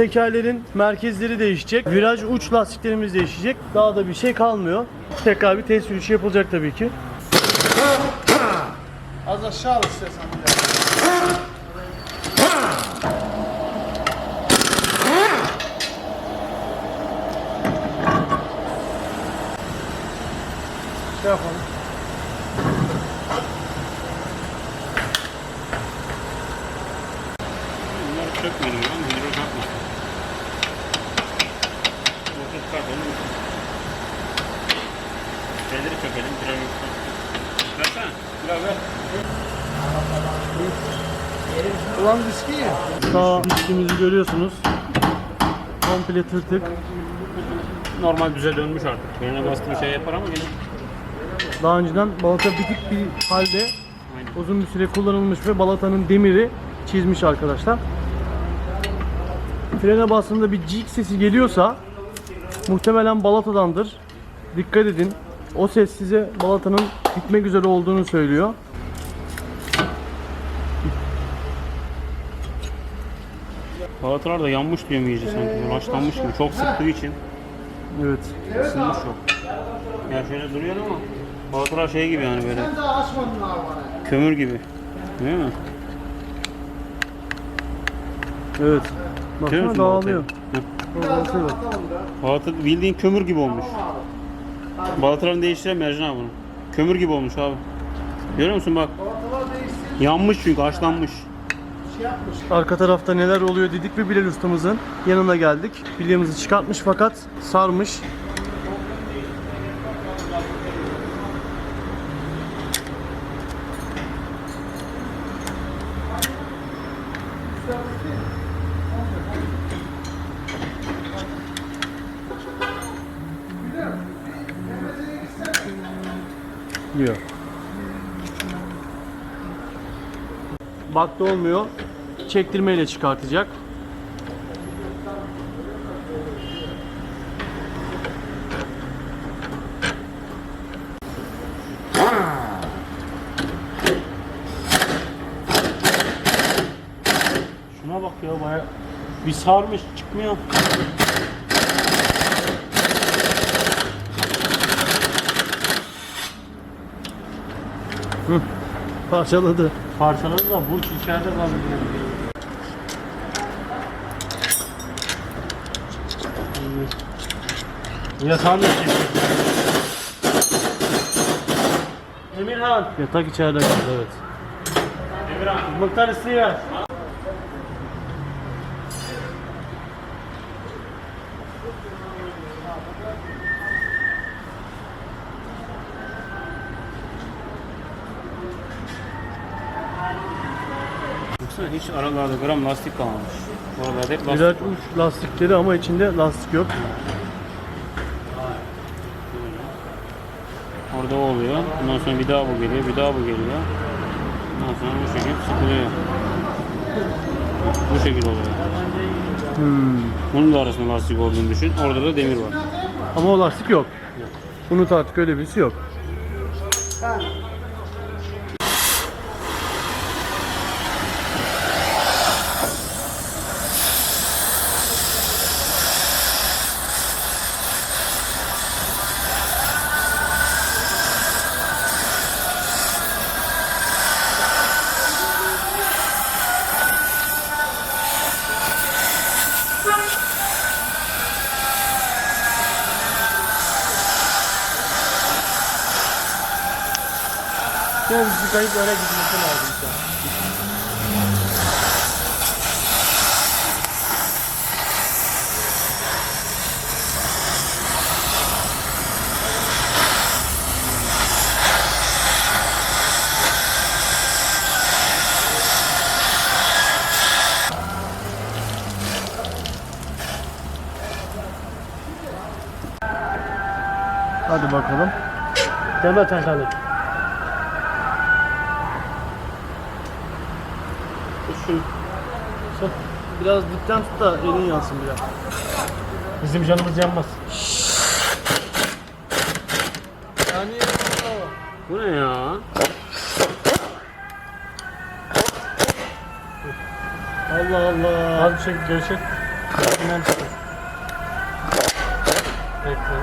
Tekerlerin merkezleri değişecek. Viraj uç lastiklerimiz değişecek. Daha da bir şey kalmıyor. Tekrar bir test sürüşü yapılacak tabii ki. Az aşağı al istersen. Şey yapalım. Görüyorsunuz. Komple tırtık. Normal düze dönmüş artık. Frene bastığım şey yapar ama yine. Daha önceden balata bitik bir halde Aynen. uzun bir süre kullanılmış ve balatanın demiri çizmiş arkadaşlar. Frene bastığında bir cik sesi geliyorsa muhtemelen balatadandır. Dikkat edin. O ses size balatanın bitmek üzere olduğunu söylüyor. Balatalar da yanmış diyorum iyice sanki. Ulaşlanmış gibi. Çok sıktığı için Evet. ısınmış çok. Ya şöyle duruyor ama balatalar şey gibi yani böyle Sen daha açmadın abi bana. kömür gibi. Değil mi? Evet. Görüyor Baksana musun dağılıyor. Balataya bak. Balata bildiğin kömür gibi olmuş. Balatalarını değiştiren Mercan abi bunu. Kömür gibi olmuş abi. Görüyor musun bak. Yanmış çünkü haşlanmış. Arka tarafta neler oluyor dedik ve Bilal ustamızın yanına geldik. Bilyamızı çıkartmış fakat sarmış. Yok. Bakta olmuyor. Çektirmeyle çıkartacak. Şuna bak ya baya bir sarmış çıkmıyor. Parçaladı. Parçaladı da burç içeride kaldı. Yatağını da çekiyor. Emirhan. Yatak içeride kaldı evet. Emirhan. Mıktar istiyor. Baksana hiç aralarda gram lastik kalmamış. Oralarda hep lastik. Biraz uç lastikleri ama içinde lastik yok. Orada o oluyor. Ondan sonra bir daha bu geliyor, bir daha bu geliyor. Ondan sonra bu şekilde sıkılıyor. Bu şekilde oluyor. Hmm. Bunun da arasında lastik olduğunu düşün. Orada da demir var. Ama o lastik yok. Unut artık öyle birisi yok. Biraz yıkayıp öyle gitmesi lazım şu. Hadi bakalım. Deme tekerlek. Şu Biraz dipten tut da elin yansın biraz. bizim canımız yanmaz. Yani Bu ne ya? Allah Allah. Az bir şey gevşek. Hemen sık. Bekle.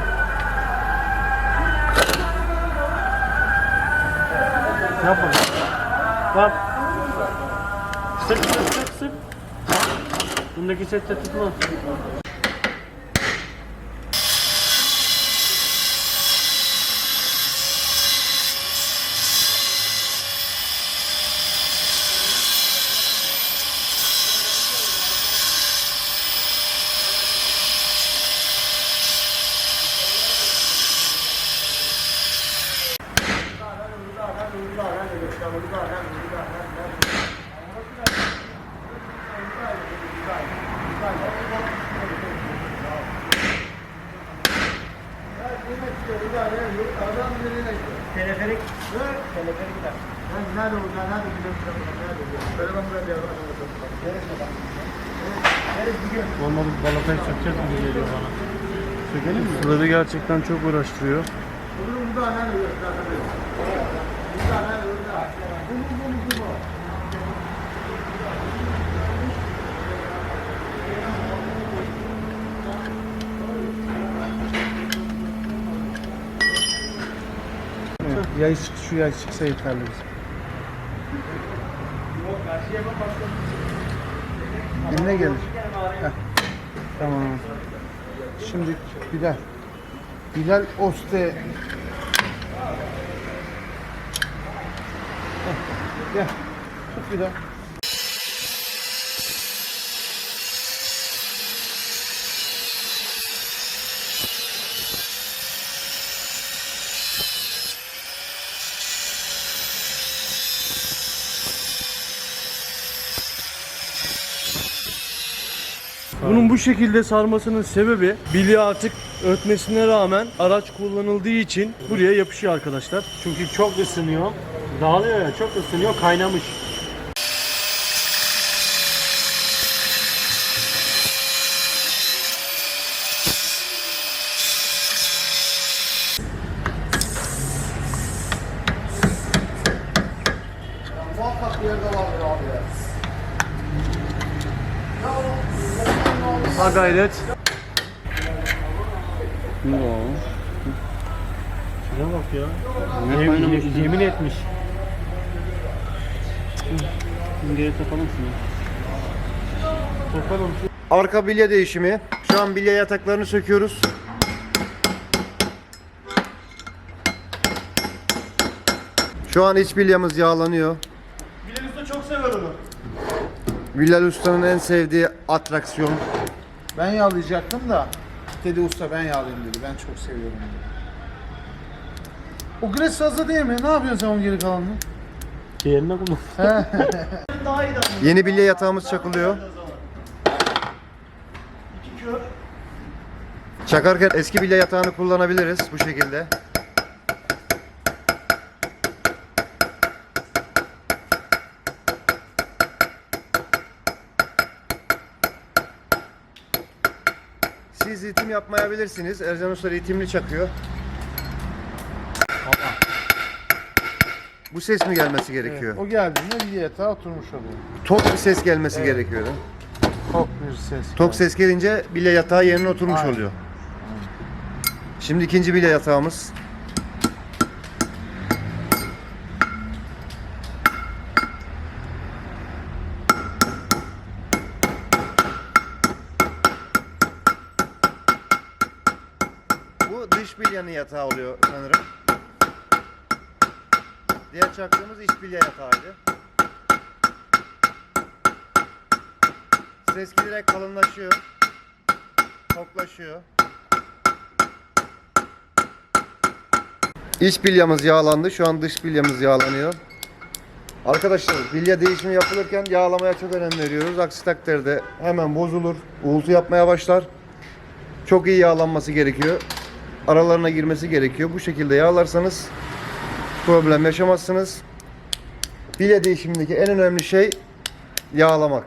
Yap onu. Bak. Sık sık sık sık. Bundaki sette tutmaz. Balatayı sökeceğiz gibi geliyor bana. Sökelim mi? Suları gerçekten çok uğraştırıyor. Yay çık, şu yay çıksa yeterli bizim. Eline gelir. Tamam. Şimdi Bilal. Bilal Oste. Gel. Tut Bilal. Bunun bu şekilde sarmasının sebebi bilye artık ötmesine rağmen araç kullanıldığı için buraya yapışıyor arkadaşlar. Çünkü çok ısınıyor. Dağılıyor ya çok ısınıyor kaynamış. Ha gayret. Şuna bak ya. Ne Yemin, yemin etmiş. Geri takalım şunu. Bakalım. Arka bilye değişimi. Şu an bilye yataklarını söküyoruz. Şu an iç bilyamız yağlanıyor. Bilal Usta çok sever onu. Bilal Usta'nın en sevdiği atraksiyon. Ben yağlayacaktım da dedi usta ben yağlayayım dedi. Ben çok seviyorum dedi. O gres fazla değil mi? Ne yapıyorsun sen onun geri kalanını? Diğerine kullan. Yeni bilye yatağımız çakılıyor. Çakarken eski bilye yatağını kullanabiliriz bu şekilde. Ritim yapmayabilirsiniz. Ercan Usta ritimli çakıyor. Bu ses mi gelmesi gerekiyor? O geldiğinde bir yatağa oturmuş oluyor. Tok bir ses gelmesi gerekiyor. değil mi? Tok bir ses. Tok ses gelince bilye yatağı yerine oturmuş Aynen. oluyor. Şimdi ikinci bilye yatağımız. Bu dış bilyenin yatağı oluyor sanırım. Diğer çaktığımız iç bilye yatağıydı. Ses giderek kalınlaşıyor. Toklaşıyor. İç bilyamız yağlandı. Şu an dış bilyamız yağlanıyor. Arkadaşlar bilye değişimi yapılırken yağlamaya çok önem veriyoruz. Aksi takdirde hemen bozulur. Uğultu yapmaya başlar. Çok iyi yağlanması gerekiyor. Aralarına girmesi gerekiyor. Bu şekilde yağlarsanız problem yaşamazsınız. Bilye değişimindeki en önemli şey yağlamak.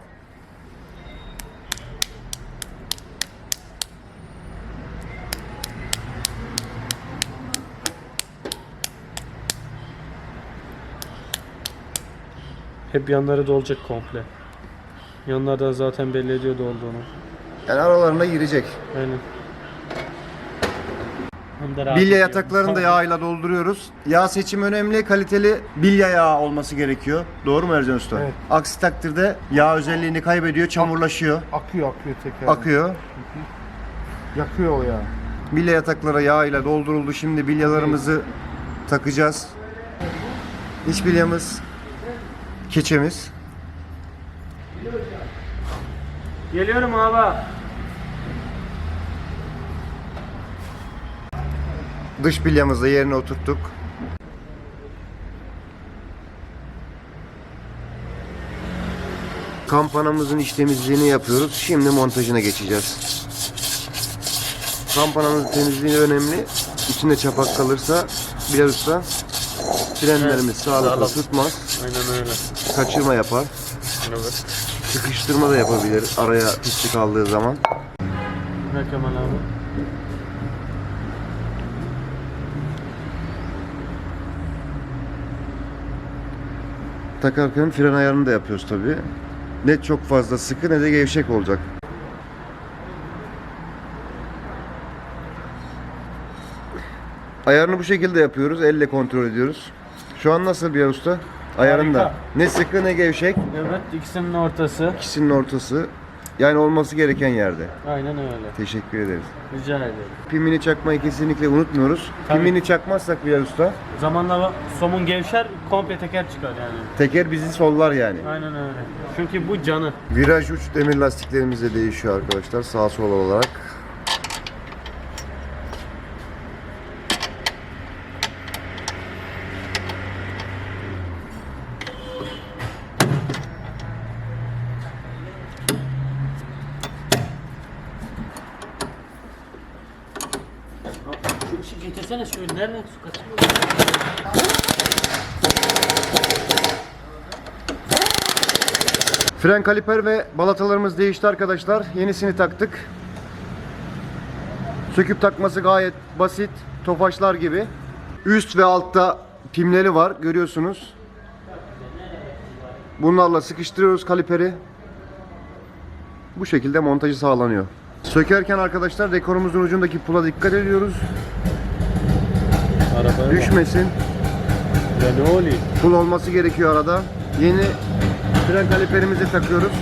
Hep yanları dolacak komple. Yanlardan zaten belli ediyordu olduğunu. Yani aralarına girecek. Aynen. Onu da rahat Bilya ediyor. yataklarını da yağıyla dolduruyoruz. Yağ seçimi önemli. Kaliteli bilya yağı olması gerekiyor. Doğru mu Ercan Usta? Evet. Aksi takdirde yağ özelliğini kaybediyor, çamurlaşıyor, Akıyor akıyor teker. akıyor. Yakıyor o ya. Bilya yataklara yağ ile dolduruldu. Şimdi bilyalarımızı takacağız. İç bilyamız, keçemiz. Geliyorum abi. Dış bilyamızı yerine oturttuk. Kampanamızın iç temizliğini yapıyoruz. Şimdi montajına geçeceğiz. Kampanamızın temizliği önemli. İçinde çapak kalırsa Bilal Usta frenlerimiz sağlıklı sağlam. tutmaz. Aynen öyle. Kaçırma yapar. Evet. Sıkıştırma da yapabilir araya pislik aldığı zaman. Ne Kemal abi? Takarken fren ayarını da yapıyoruz tabi. Ne çok fazla sıkı ne de gevşek olacak. Ayarını bu şekilde yapıyoruz. Elle kontrol ediyoruz. Şu an nasıl bir usta? Ayarında. Harika. Ne sıkı ne gevşek. Evet ikisinin ortası. İkisinin ortası. Yani olması gereken yerde. Aynen öyle. Teşekkür ederiz. Rica ederim. Pimini çakmayı kesinlikle unutmuyoruz. Tabii. Pimini çakmazsak bir usta Zamanla somun gevşer, komple teker çıkar yani. teker bizi sollar yani. Aynen öyle. Çünkü bu canı. Viraj uç demir lastiklerimiz de değişiyor arkadaşlar sağ sol olarak. Getirsene şöyle. Nereden su kaçıyor? Fren kaliper ve balatalarımız değişti arkadaşlar. Yenisini taktık. Söküp takması gayet basit. Tofaşlar gibi. Üst ve altta pimleri var. Görüyorsunuz. Bunlarla sıkıştırıyoruz kaliperi. Bu şekilde montajı sağlanıyor. Sökerken arkadaşlar dekorumuzun ucundaki pula dikkat ediyoruz. Arabaya Düşmesin. Ya ne oluyor? Pul olması gerekiyor arada. Yeni fren kaliperimizi takıyoruz.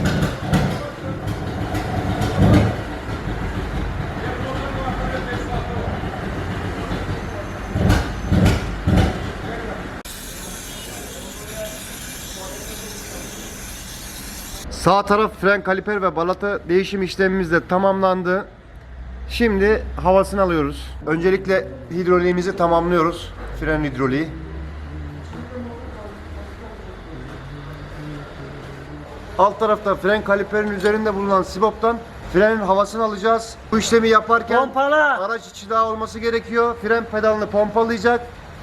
Sağ taraf fren kaliper ve balata değişim işlemimiz de tamamlandı. Şimdi havasını alıyoruz. Öncelikle hidroliğimizi tamamlıyoruz. Fren hidroliği. Alt tarafta fren kaliperin üzerinde bulunan siboptan frenin havasını alacağız. Bu işlemi yaparken Pompala! araç içi daha olması gerekiyor. Fren pedalını pompalayacak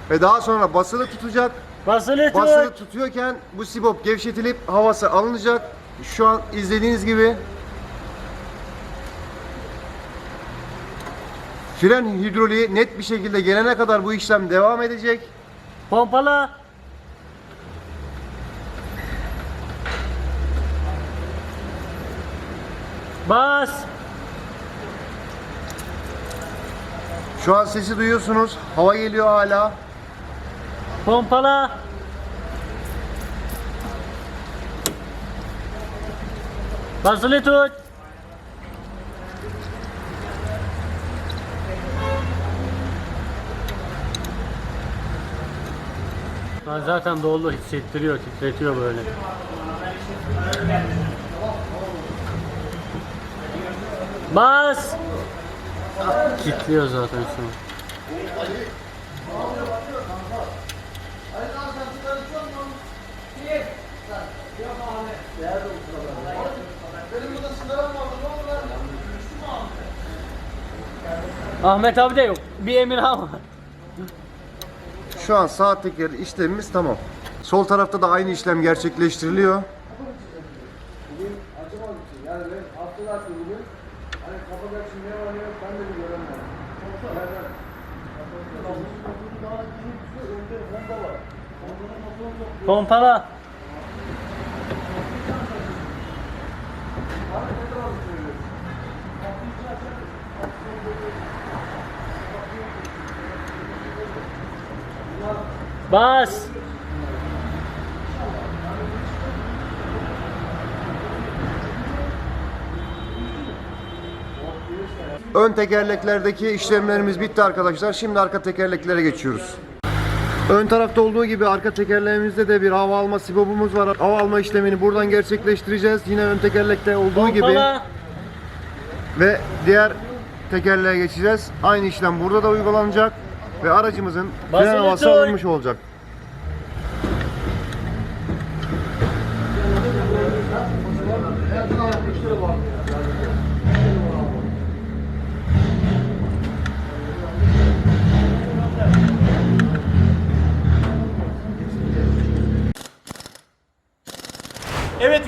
ve daha sonra basılı tutacak. Basılı tut. Basılı tutuyorken bu sibop gevşetilip havası alınacak. Şu an izlediğiniz gibi fren hidroliği net bir şekilde gelene kadar bu işlem devam edecek. Pompala. Bas. Şu an sesi duyuyorsunuz. Hava geliyor hala. Pompala. Basılı tut. Ha, zaten dolu hissettiriyor, titretiyor böyle. Bas. Kilitliyor zaten şu an. Ahmet abi de yok. Bir Emirhan var. Şu an sağ teker işlemimiz tamam. Sol tarafta da aynı işlem gerçekleştiriliyor. Pompala. Bas. Ön tekerleklerdeki işlemlerimiz bitti arkadaşlar. Şimdi arka tekerleklere geçiyoruz. Ön tarafta olduğu gibi arka tekerleğimizde de bir hava alma sibobumuz var. Hava alma işlemini buradan gerçekleştireceğiz. Yine ön tekerlekte olduğu gibi Pompala. ve diğer tekerleğe geçeceğiz. Aynı işlem burada da uygulanacak ve aracımızın fren havası alınmış olacak. Evet